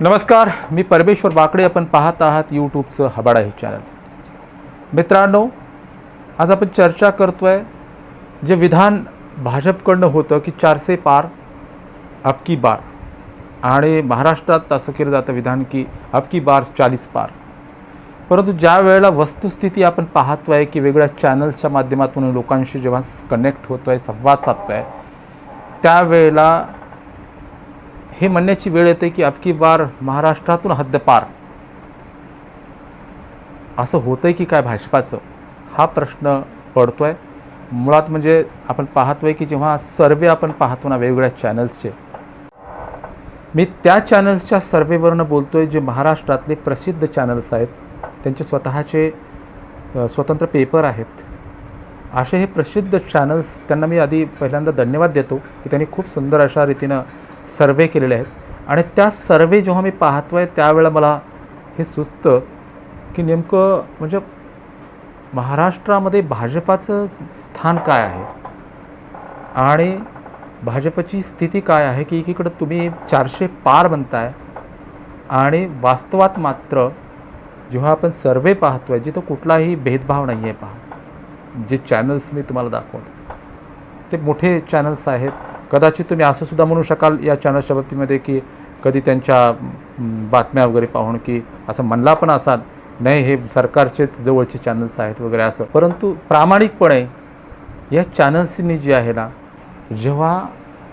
नमस्कार मी परमेश्वर बाकडे आपण पाहत आहात यूट्यूबचं हबाडा हे चॅनल मित्रांनो आज आपण चर्चा करतो आहे जे विधान भाजपकडनं होतं की चारसे पार अबकी बार. आणि महाराष्ट्रात असं केलं जातं विधान की अबकी बार चाळीस पार. परंतु ज्या वेळेला वस्तुस्थिती आपण पाहतो आहे की वेगळ्या चॅनल्सच्या माध्यमातून लोकांशी जेव्हा कनेक्ट होतो आहे संवाद साधतो आहे त्यावेळेला हे म्हणण्याची वेळ येते की अबकी बार महाराष्ट्रातून हद्दपार. असं होतंय की काय भाजपाचं? हा प्रश्न पडतोय. मुळात म्हणजे आपण पाहतोय की जेव्हा सर्वे आपण पाहतो ना वेगवेगळ्या चॅनल्सचे मी त्या चॅनल्सच्या सर्वेवरनं बोलतोय जे महाराष्ट्रातले प्रसिद्ध चॅनल्स आहेत. त्यांचे स्वतःचे स्वतंत्र पेपर आहेत. असे हे प्रसिद्ध चॅनल्स त्यांना मी आधी पहिल्यांदा धन्यवाद देतो की त्यांनी खूप सुंदर अशा रीतीनं सर्वे केलेले आहेत. आणि त्या सर्वे जेव्हा मी पाहतो आहे त्यावेळेला मला हे सुचतं की नेमकं म्हणजे महाराष्ट्रामध्ये भाजपाचं स्थान काय आहे? आणि भाजपची स्थिती काय आहे की एकीकडं तुम्ही चारशे पार बनताय आणि वास्तवात मात्र जेव्हा आपण सर्वे पाहतोय जिथं कुठलाही भेदभाव नाही आहे पहा. जे चॅनल्स मी तुम्हाला दाखवतो. ते मोठे चॅनल्स आहेत. कदाचित तुम्ही असं सुद्धा म्हणू शकाल या चॅनलच्या बाबतीमध्ये की कधी त्यांच्या बातम्या वगैरे पाहून की असं म्हणला पण असाल नाही हे सरकारचेच जवळचे चॅनल्स आहेत वगैरे असं. परंतु प्रामाणिकपणे या चॅनल्सनी जे आहे ना जेव्हा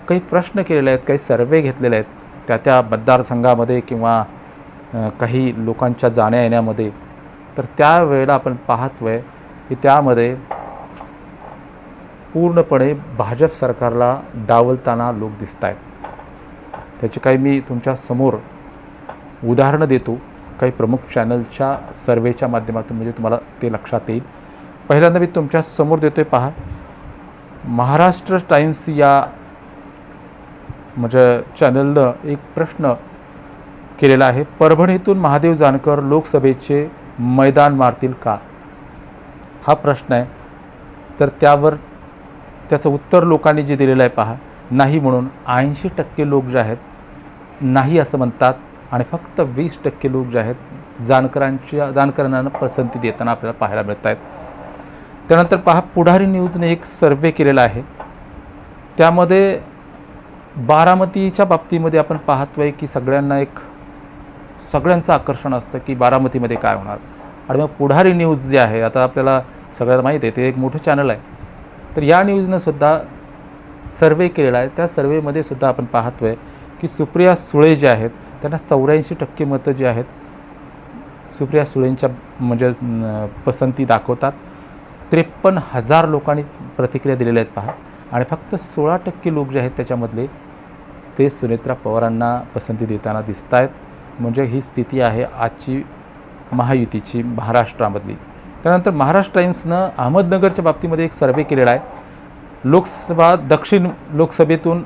काही प्रश्न केलेले आहेत काही सर्वे घेतलेले आहेत त्या त्या मतदारसंघामध्ये किंवा काही लोकांच्या जाण्या येण्यामध्ये तर त्यावेळेला आपण पाहतोय की त्यामध्ये पूर्णपणे भाजप सरकारला डावलताना लोक दिसत आहेत त्याची काही मी तुमच्यासमोर उदाहरणं देतो. काही प्रमुख चॅनलच्या सर्वेच्या माध्यमातून म्हणजे तुम्हाला ते लक्षात येईल. पहिल्यांदा मी तुमच्यासमोर देतोय पहा. महाराष्ट्र टाइम्स या म्हणजे चॅनलनं एक प्रश्न केलेला आहे. परभणीतून महादेव जानकर लोकसभेचे मैदान मारतील का? हा प्रश्न आहे. तर त्यावर त्याचं उत्तर लोकांनी जे दिलेलं आहे पहा नाही म्हणून ऐंशी टक्के लोक जे आहेत नाही असं म्हणतात आणि फक्त वीस टक्के लोक जे आहेत जानकरांच्या जानकरांना पसंती देताना आपल्याला पाहायला मिळत आहेत त्यानंतर पहा पुढारी न्यूजने एक सर्वे केलेला आहे. त्यामध्ये बारामतीच्या बाबतीमध्ये आपण पाहतोय की सगळ्यांना एक सगळ्यांचं आकर्षण असतं की बारामतीमध्ये काय होणार. आणि मग पुढारी न्यूज जे आहे आता आपल्याला सगळ्याला माहीत आहे ते एक मोठं चॅनल आहे. तर या न्यूजनं सुद्धा सर्वे केलेला आहे. त्या सर्वेमध्ये सुद्धा आपण पाहतो आहे की सुप्रिया सुळे जे आहेत त्यांना चौऱ्याऐंशी टक्के मतं जी आहेत सुप्रिया सुळेंच्या म्हणजे पसंती दाखवतात. त्रेपन्न हजार लोकांनी प्रतिक्रिया दिलेल्या आहेत पहा. आणि फक्त सोळा टक्के लोक जे आहेत त्याच्यामधले ते सुनेत्रा पवारांना पसंती देताना दिसत आहेत म्हणजे ही स्थिती आहे आजची महायुतीची महाराष्ट्रामधली. त्यानंतर महाराष्ट्र टाईम्सनं अहमदनगरच्या बाबतीमध्ये एक सर्वे केलेला आहे. लोकसभा दक्षिण लोकसभेतून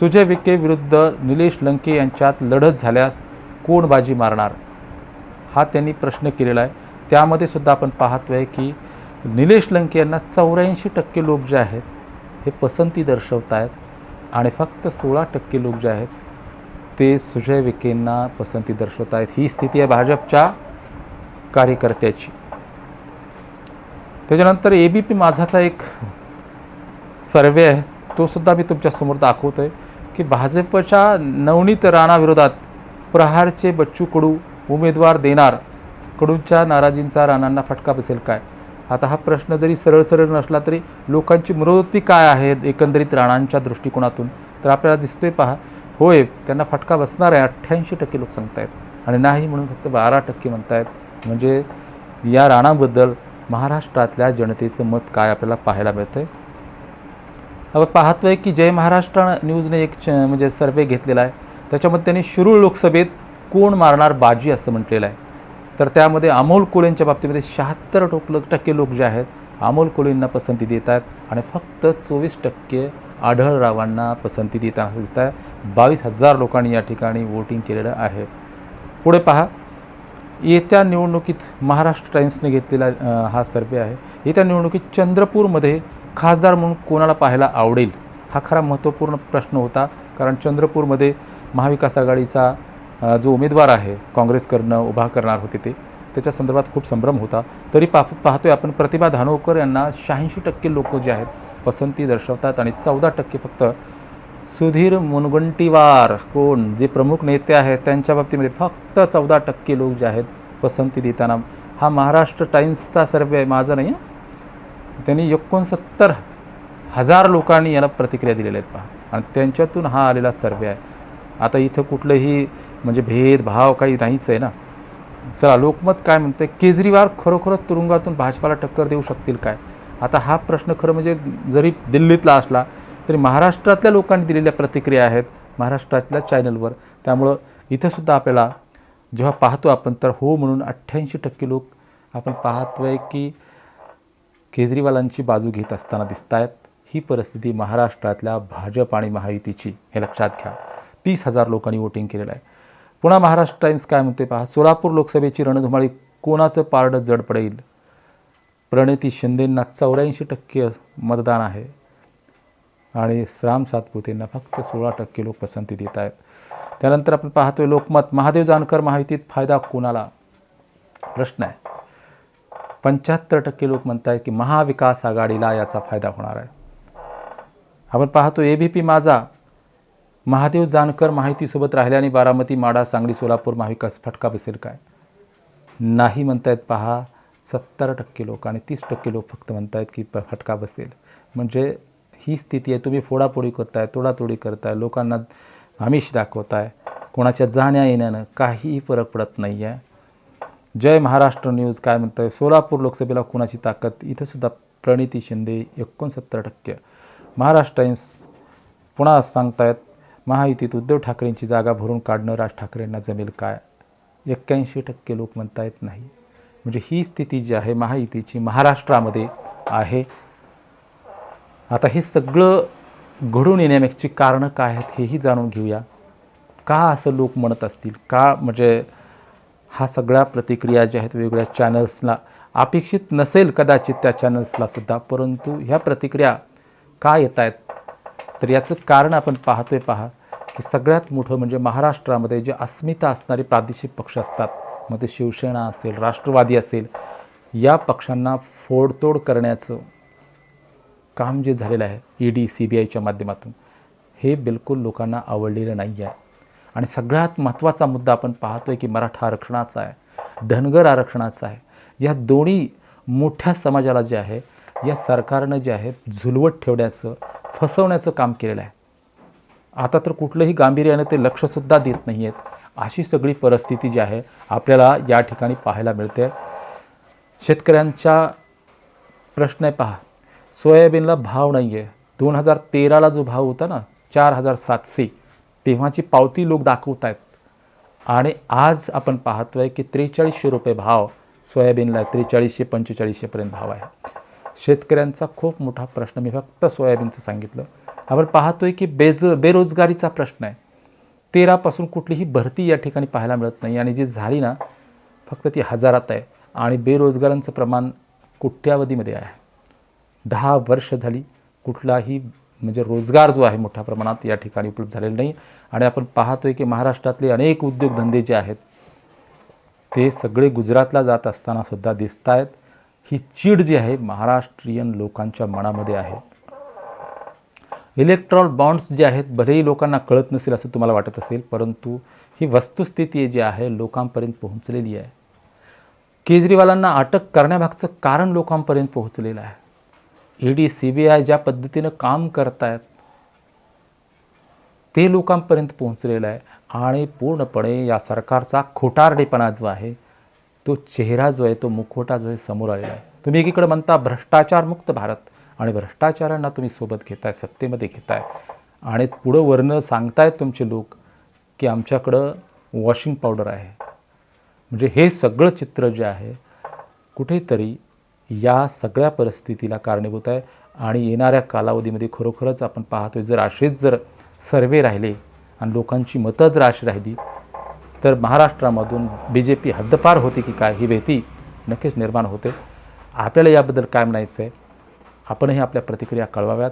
सुजय विखे विरुद्ध निलेश लंके यांच्यात लढत झाल्यास कोण बाजी मारणार? हा त्यांनी प्रश्न केलेला आहे. त्यामध्ये सुद्धा आपण पाहतो आहे की निलेश लंके यांना चौऱ्याऐंशी टक्के लोक जे आहेत हे पसंती दर्शवत आहेत आणि फक्त सोळा टक्के लोक जे आहेत ते सुजय विखेंना पसंती दर्शवत आहेत ही स्थिती आहे भाजपच्या कार्यकर्त्याची. त्याच्यानंतर ए बी पी माझाचा एक सर्वे आहे तो सुद्धा मी तुमच्यासमोर दाखवतो आहे की भाजपच्या नवनीत राणाविरोधात प्रहारचे बच्चू कडू उमेदवार देणार. कडूंच्या नाराजींचा राणांना फटका बसेल काय? आता हा प्रश्न जरी सरळ सरळ नसला तरी लोकांची मनोवृत्ती काय आहे एकंदरीत राणांच्या दृष्टिकोनातून? तर आपल्याला दिसतोय पहा होय त्यांना फटका बसणार आहे अठ्ठ्याऐंशी टक्के लोक सांगतायत. आणि नाही म्हणून फक्त बारा टक्के म्हणतायत. म्हणजे या राणाबद्दल महाराष्ट्रातल्या जनतेचं मत काय आपल्याला पाहायला मिळतंय? आपण पाहतोय की जय महाराष्ट्र न्यूजने एक च म्हणजे सर्वे घेतलेला आहे. त्याच्यामध्ये त्यांनी शिरूर लोकसभेत कोण मारणार बाजी असं म्हटलेलं आहे. तर त्यामध्ये अमोल कोलेंच्या बाबतीमध्ये शहात्तर टोक टक्के लोक जे आहेत अमोल कोलेंना पसंती देत आहेत आणि फक्त चोवीस टक्के आढळरावांना पसंती देताना दिसत आहे. बावीस हजार लोकांनी या ठिकाणी वोटिंग केलेलं आहे. पुढे पहा. येत्या निवडणुकीत महाराष्ट्र टाइम्सने घेतलेला हा सर्वे आहे. येत्या निवडणुकीत चंद्रपूरमध्ये खासदार म्हणून कोणाला पाहायला आवडेल? हा खरा महत्त्वपूर्ण प्रश्न होता कारण चंद्रपूरमध्ये महाविकास आघाडीचा जो उमेदवार आहे काँग्रेसकडनं उभा करणार होते ते त्याच्या संदर्भात खूप संभ्रम होता. तरी पा पाहतोय आपण प्रतिभा धानोरकर यांना शहाऐंशी टक्के लोक जे आहेत पसंती दर्शवतात आणि चौदा टक्के फक्त सुधीर मुनगंटीवार कोण? जे प्रमुख नेते आहेत त्यांच्या बाबतीमध्ये फक्त चौदा टक्के लोक जे आहेत पसंती देताना हा महाराष्ट्र टाइम्सचा सर्वे आहे. माझा नाही त्यांनी एकोणसत्तर हजार लोकांनी याला प्रतिक्रिया दिलेल्या आहेत पहा. आणि त्यांच्यातून हा आलेला सर्वे आहे. आता इथं कुठलंही म्हणजे भेदभाव काही नाहीच आहे ना. चला लोकमत काय म्हणते केजरीवाल खरोखरच तुरुंगातून भाजपाला टक्कर देऊ शकतील काय? आता हा प्रश्न खरं म्हणजे जरी दिल्लीतला असला तरी महाराष्ट्रातल्या लोकांनी दिलेल्या प्रतिक्रिया आहेत महाराष्ट्रातल्या चॅनलवर. त्यामुळं इथंसुद्धा आपल्याला जेव्हा पाहतो आपण तर हो म्हणून अठ्ठ्याऐंशी टक्के लोक आपण पाहतोय की केजरीवालांची बाजू घेत असताना दिसत आहेत ही परिस्थिती महाराष्ट्रातल्या भाजप आणि महायुतीची हे लक्षात घ्या. तीस हजार लोकांनी वोटिंग केलेलं आहे. पुन्हा महाराष्ट्र टाईम्स काय म्हणते पहा सोलापूर लोकसभेची रणधुमाळी कोणाचं पारडं जड पडेल? प्रणिती शिंदेंना चौऱ्याऐंशी टक्के मतदान आहे. आणि राम सातपुतेंना फक्त सोळा टक्के लोक पसंती देत आहेत. त्यानंतर आपण पाहतोय लोकमत. महादेव जानकर महायुतीत फायदा कोणाला? प्रश्न आहे. पंच्याहत्तर टक्के लोक म्हणत आहेत की महाविकास आघाडीला याचा फायदा होणार आहे. आपण पाहतो ए बी पी माझा. महादेव जानकर माहितीसोबत राहिल्याने बारामती माडा सांगली सोलापूर महाविकास फटका बसेल काय? नाही म्हणतायत पहा. सत्तर टक्के लोक आणि तीस टक्के लोक फक्त म्हणतायत की प- फटका बसेल. म्हणजे ही स्थिती आहे. तुम्ही फोडाफोडी करताय तोडातोडी करताय लोकांना आमिष दाखवताय कोणाच्या जाण्या येण्यानं काहीही फरक पडत नाही आहे जय महाराष्ट्र न्यूज. काय म्हणतंय? सोलापूर लोकसभेला कुणाची ताकद इथंसुद्धा प्रणिती शिंदे एकोणसत्तर टक्के. महाराष्ट्र टाइम्स पुन्हा सांगतायत महायुतीत उद्धव ठाकरेंची जागा भरून काढणं राज ठाकरेंना जमेल काय? एक्क्याऐंशी टक्के लोक म्हणतायत नाही. म्हणजे ही स्थिती जी आहे महायुतीची महाराष्ट्रामध्ये आहे. आता हे सगळं घडून येण्यामागची कारणं काय आहेत हेही जाणून घेऊया. का असं लोक म्हणत असतील? का म्हणजे हा सगळ्या प्रतिक्रिया ज्या आहेत वेगवेगळ्या चॅनल्सला अपेक्षित नसेल कदाचित त्या चॅनल्सला सुद्धा परंतु ह्या प्रतिक्रिया का येत आहेत तर याचं कारण आपण पाहतोय पहा की सगळ्यात मोठं म्हणजे महाराष्ट्रामध्ये जे अस्मिता असणारे प्रादेशिक पक्ष असतात मग ते शिवसेना असेल राष्ट्रवादी असेल या पक्षांना फोडतोड करण्याचं काम जे झालेलं आहे ई डी सी बी आयच्या माध्यमातून हे बिलकुल लोकांना आवडलेलं नाही आहे आणि सगळ्यात महत्त्वाचा मुद्दा आपण पाहतोय की मराठा आरक्षणाचा आहे धनगर आरक्षणाचा आहे. या दोन्ही मोठ्या समाजाला जे आहे या सरकारनं जे आहे झुलवत ठेवण्याचं फसवण्याचं काम केलेलं आहे. आता तर कुठलंही गांभीर्यानं ते लक्षसुद्धा देत नाही आहेत अशी सगळी परिस्थिती जी आहे आपल्याला या ठिकाणी पाहायला मिळते. शेतकऱ्यांच्या प्रश्न आहे पहा. सोयाबीनला भाव नाही आहे दोन हजार तेराला जो भाव होता ना चार हजार सातशे तेव्हाची पावती लोक दाखवत आहेत आणि आज आपण पाहतोय की त्रेचाळीसशे रुपये भाव सोयाबीनला त्रेचाळीसशे पंचेचाळीसशेपर्यंत भाव आहे. शेतकऱ्यांचा खूप मोठा प्रश्न मी फक्त सोयाबीनचं सांगितलं. आपण पाहतोय की बेज बेरोजगारीचा प्रश्न आहे. तेरापासून कुठलीही भरती या ठिकाणी पाहायला मिळत नाही. आणि जी झाली ना फक्त ती हजारात आहे. आणि बेरोजगारांचं प्रमाण कोट्यावधीमध्ये आहे. दहा वर्ष झाली कुठलाही म्हणजे रोजगार जो आहे मोठ्या प्रमाणात या ठिकाणी उपलब्ध झालेला नाही. आणि आपण पाहतोय की महाराष्ट्रातले अनेक उद्योगधंदे जे आहेत ते सगळे गुजरातला जात असताना सुद्धा दिसत आहेत ही चीड जी आहे महाराष्ट्रीयन लोकांच्या मनामध्ये आहे. इलेक्ट्रॉल बॉन्ड्स जे आहेत भलेही लोकांना कळत नसेल असं तुम्हाला वाटत असेल परंतु ही वस्तुस्थिती जी आहे लोकांपर्यंत पोहोचलेली आहे. केजरीवालांना अटक करण्यामागचं कारण लोकांपर्यंत पोहोचलेलं आहे. ED D C B I ज्या पद्धतीनं काम करतायत ते लोकांपर्यंत पोहोचलेलं आहे. आणि पूर्णपणे या सरकारचा खोटारडेपणा जो आहे तो चेहरा जो आहे तो मुखवटा जो आहे समोर आलेला आहे. तुम्ही एकीकडे म्हणता भ्रष्टाचारमुक्त भारत आणि भ्रष्टाचारांना तुम्ही सोबत घेताय सत्तेमध्ये घेताय. आणि पुढं वरनं सांगतायत तुमचे लोक की आमच्याकडं वॉशिंग पावडर आहे. म्हणजे हे सगळं चित्र जे आहे कुठेतरी या सगळ्या परिस्थितीला कारणीभूत आहे. आणि येणाऱ्या कालावधीमध्ये खरोखरच आपण पाहतोय जर असेच जर सर्वे राहिले आणि लोकांची मतं जर अशी राहिली तर महाराष्ट्रामधून बी जे पी हद्दपार होते की काय ही भीती नक्कीच निर्माण होते. आपल्याला याबद्दल काय म्हणायचं आहे आपणही आपल्या प्रतिक्रिया कळवाव्यात.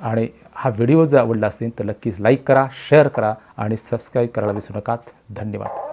आणि हा व्हिडिओ जर आवडला असेल तर नक्कीच लाईक करा शेअर करा आणि सबस्क्राईब करायला विसरू नका धन्यवाद.